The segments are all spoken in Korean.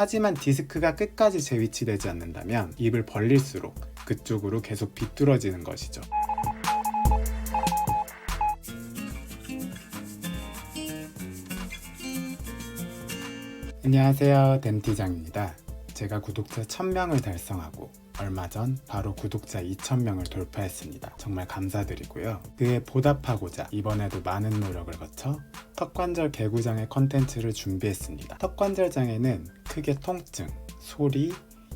하지만 디스크가 끝까지 재위치되지 않는다면 입을 벌릴수록 그쪽으로 계속 비뚤어지는 것이죠. 안녕하세요. 댐티장입니다. 제가 구독자 1000명을 달성하고 얼마 전 바로 구독자 2000명을 돌파했습니다. 정말 감사드리고요. 그에 보답하고자 이번에도 많은 노력을 거쳐 턱관절 개구장의 컨텐츠를 준비했습니다. 턱관절 장애는 크게 통증, 소리,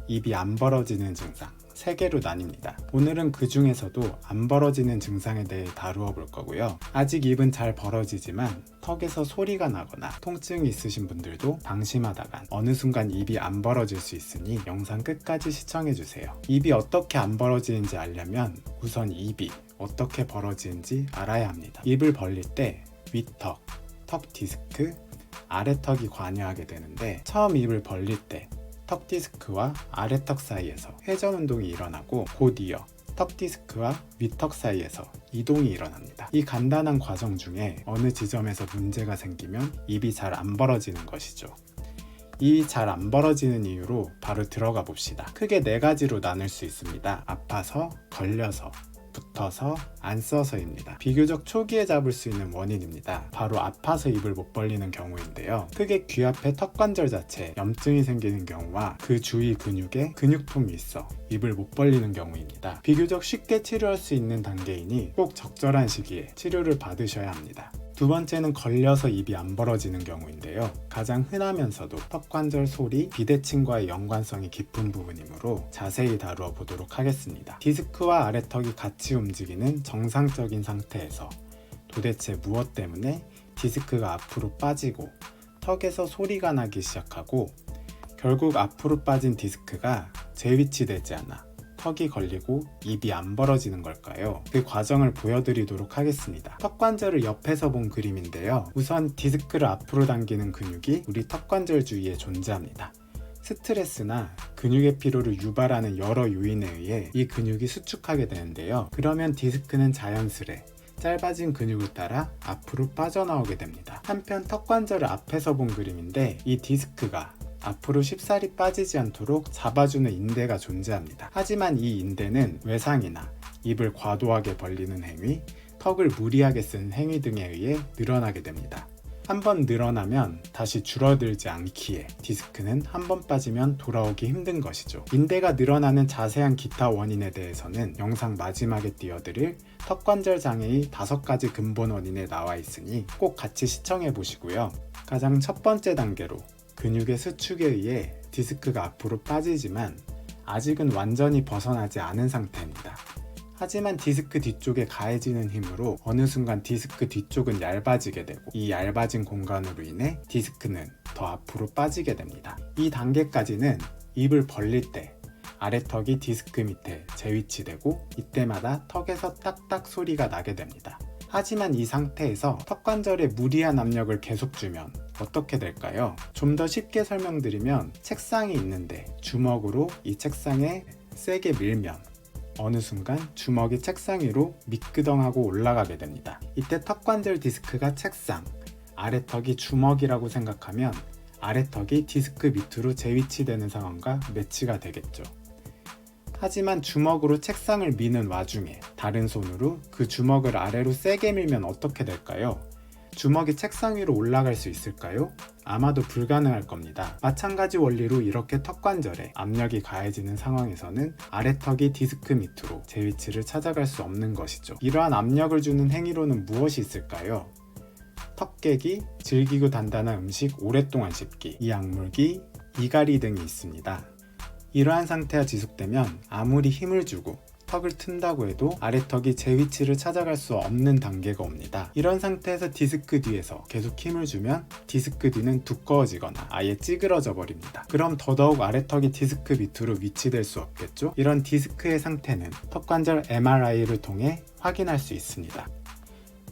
입이 안 벌어지는 증상, 세 개로 나뉩니다. 오늘은 그 중에서도 안 벌어지는 증상에 대해 다루어 볼 거고요. 아직 입은 잘 벌어지지만 턱에서 소리가 나거나 통증이 있으신 분들도 방심하다간 어느 순간 입이 안 벌어질 수 있으니 영상 끝까지 시청해 주세요. 입이 어떻게 안 벌어지는지 알려면 우선 입이 어떻게 벌어지는지 알아야 합니다. 입을 벌릴 때 윗턱, 턱 디스크, 아래턱이 관여하게 되는데 처음 입을 벌릴 때 턱 디스크와 아래턱 사이에서 회전 운동이 일어나고 곧 이어 턱 디스크와 윗턱 사이에서 이동이 일어납니다. 이 간단한 과정 중에 어느 지점에서 문제가 생기면 입이 잘 안 벌어지는 것이죠. 이 잘 안 벌어지는 이유로 바로 들어가 봅시다. 크게 네 가지로 나눌 수 있습니다. 아파서, 걸려서, 붙어서, 안 써서입니다. 비교적 초기에 잡을 수 있는 원인입니다. 바로 아파서 입을 못 벌리는 경우인데요. 크게 귀 앞에 턱관절 자체에 염증이 생기는 경우와 그 주위 근육에 근육통이 있어 입을 못 벌리는 경우입니다. 비교적 쉽게 치료할 수 있는 단계이니 꼭 적절한 시기에 치료를 받으셔야 합니다. 두 번째는 걸려서 입이 안 벌어지는 경우인데요. 가장 흔하면서도 턱관절 소리, 비대칭과의 연관성이 깊은 부분이므로 자세히 다루어 보도록 하겠습니다. 디스크와 아래턱이 같이 움직이는 정상적인 상태에서 도대체 무엇 때문에 디스크가 앞으로 빠지고 턱에서 소리가 나기 시작하고 결국 앞으로 빠진 디스크가 재위치되지 않아 턱이 걸리고 입이 안 벌어지는 걸까요? 그 과정을 보여드리도록 하겠습니다. 턱관절을 옆에서 본 그림인데요. 우선 디스크를 앞으로 당기는 근육이 우리 턱관절 주위에 존재합니다. 스트레스나 근육의 피로를 유발하는 여러 요인에 의해 이 근육이 수축하게 되는데요. 그러면 디스크는 자연스레 짧아진 근육을 따라 앞으로 빠져나오게 됩니다. 한편 턱관절을 앞에서 본 그림인데 이 디스크가 앞으로 쉽사리 빠지지 않도록 잡아주는 인대가 존재합니다. 하지만 이 인대는 외상이나 입을 과도하게 벌리는 행위, 턱을 무리하게 쓴 행위 등에 의해 늘어나게 됩니다. 한번 늘어나면 다시 줄어들지 않기에 디스크는 한 번 빠지면 돌아오기 힘든 것이죠. 인대가 늘어나는 자세한 기타 원인에 대해서는 영상 마지막에 띄워드릴 턱관절 장애의 다섯 가지 근본 원인에 나와 있으니 꼭 같이 시청해 보시고요. 가장 첫 번째 단계로 근육의 수축에 의해 디스크가 앞으로 빠지지만 아직은 완전히 벗어나지 않은 상태입니다. 하지만 디스크 뒤쪽에 가해지는 힘으로 어느 순간 디스크 뒤쪽은 얇아지게 되고 이 얇아진 공간으로 인해 디스크는 더 앞으로 빠지게 됩니다. 이 단계까지는 입을 벌릴 때 아래턱이 디스크 밑에 재위치되고 이때마다 턱에서 딱딱 소리가 나게 됩니다. 하지만 이 상태에서 턱관절에 무리한 압력을 계속 주면 어떻게 될까요? 좀 더 쉽게 설명드리면 책상이 있는데 주먹으로 이 책상에 세게 밀면 어느 순간 주먹이 책상 위로 미끄덩하고 올라가게 됩니다. 이때 턱관절 디스크가 책상, 아래턱이 주먹이라고 생각하면 아래턱이 디스크 밑으로 재위치되는 상황과 매치가 되겠죠. 하지만 주먹으로 책상을 미는 와중에 다른 손으로 그 주먹을 아래로 세게 밀면 어떻게 될까요? 주먹이 책상 위로 올라갈 수 있을까요? 아마도 불가능할 겁니다. 마찬가지 원리로 이렇게 턱 관절에 압력이 가해지는 상황에서는 아래턱이 디스크 밑으로 제 위치를 찾아갈 수 없는 것이죠. 이러한 압력을 주는 행위로는 무엇이 있을까요? 턱 깨기, 질기고 단단한 음식 오랫동안 씹기, 이 악물기, 이갈이 등이 있습니다. 이러한 상태가 지속되면 아무리 힘을 주고 턱을 튼다고 해도 아래턱이 제 위치를 찾아갈 수 없는 단계가 옵니다. 이런 상태에서 디스크 뒤에서 계속 힘을 주면 디스크 뒤는 두꺼워지거나 아예 찌그러져 버립니다. 그럼 더더욱 아래턱이 디스크 밑으로 위치될 수 없겠죠? 이런 디스크의 상태는 턱관절 MRI를 통해 확인할 수 있습니다.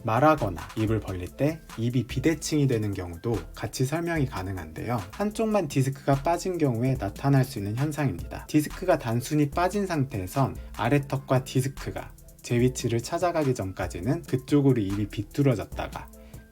말하거나 입을 벌릴 때 입이 비대칭이 되는 경우도 같이 설명이 가능한데요. 한쪽만 디스크가 빠진 경우에 나타날 수 있는 현상입니다. 디스크가 단순히 빠진 상태에선 아래턱과 디스크가 제 위치를 찾아가기 전까지는 그쪽으로 입이 비뚤어졌다가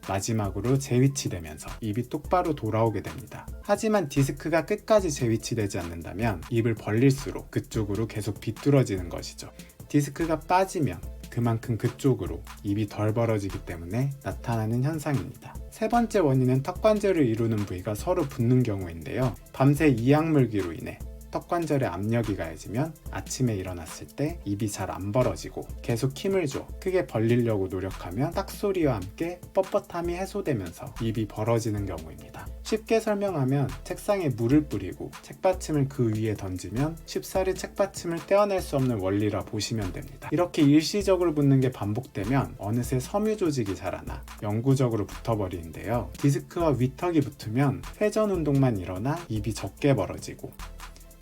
마지막으로 재위치되면서 입이 똑바로 돌아오게 됩니다. 하지만 디스크가 끝까지 재위치되지 않는다면 입을 벌릴수록 그쪽으로 계속 비뚤어지는 것이죠. 디스크가 빠지면 그만큼 그쪽으로 입이 덜 벌어지기 때문에 나타나는 현상입니다. 세 번째 원인은 턱관절을 이루는 부위가 서로 붙는 경우인데요. 밤새 이악물기로 인해 턱관절에 압력이 가해지면 아침에 일어났을 때 입이 잘 안 벌어지고 계속 힘을 줘 크게 벌리려고 노력하면 딱 소리와 함께 뻣뻣함이 해소되면서 입이 벌어지는 경우입니다. 쉽게 설명하면 책상에 물을 뿌리고 책받침을 그 위에 던지면 쉽사리 책받침을 떼어낼 수 없는 원리라 보시면 됩니다. 이렇게 일시적으로 붙는 게 반복되면 어느새 섬유 조직이 자라나 영구적으로 붙어버리는데요. 디스크와 위턱이 붙으면 회전 운동만 일어나 입이 적게 벌어지고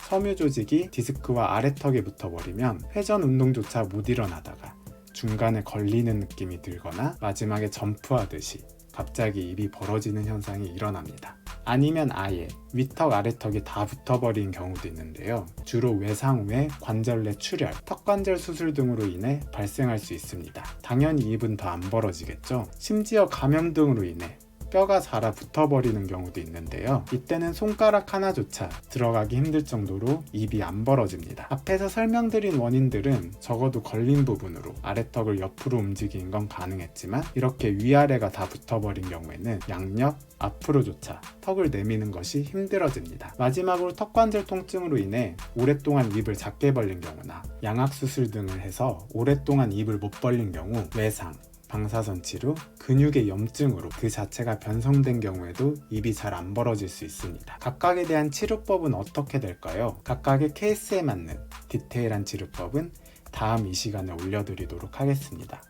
섬유 조직이 디스크와 아래턱에 붙어버리면 회전 운동조차 못 일어나다가 중간에 걸리는 느낌이 들거나 마지막에 점프하듯이 갑자기 입이 벌어지는 현상이 일어납니다. 아니면 아예 위턱 아래턱이 다 붙어버린 경우도 있는데요. 주로 외상 후에 관절 내 출혈, 턱관절 수술 등으로 인해 발생할 수 있습니다. 당연히 입은 더 안 벌어지겠죠. 심지어 감염 등으로 인해 뼈가 자라 붙어 버리는 경우도 있는데요. 이때는 손가락 하나조차 들어가기 힘들 정도로 입이 안 벌어집니다. 앞에서 설명드린 원인들은 적어도 걸린 부분으로 아래턱을 옆으로 움직이는 건 가능했지만 이렇게 위아래가 다 붙어버린 경우에는 양옆, 앞으로조차 턱을 내미는 것이 힘들어집니다. 마지막으로 턱관절 통증으로 인해 오랫동안 입을 작게 벌린 경우나 양악 수술 등을 해서 오랫동안 입을 못 벌린 경우 외상, 방사선 치료, 근육의 염증으로 그 자체가 변성된 경우에도 입이 잘 안 벌어질 수 있습니다. 각각에 대한 치료법은 어떻게 될까요? 각각의 케이스에 맞는 디테일한 치료법은 다음 이 시간에 올려드리도록 하겠습니다.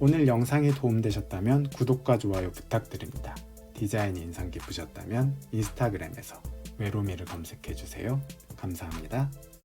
오늘 영상이 도움되셨다면 구독과 좋아요 부탁드립니다. 디자인이 인상 깊으셨다면 인스타그램에서 외로미를 검색해주세요. 감사합니다.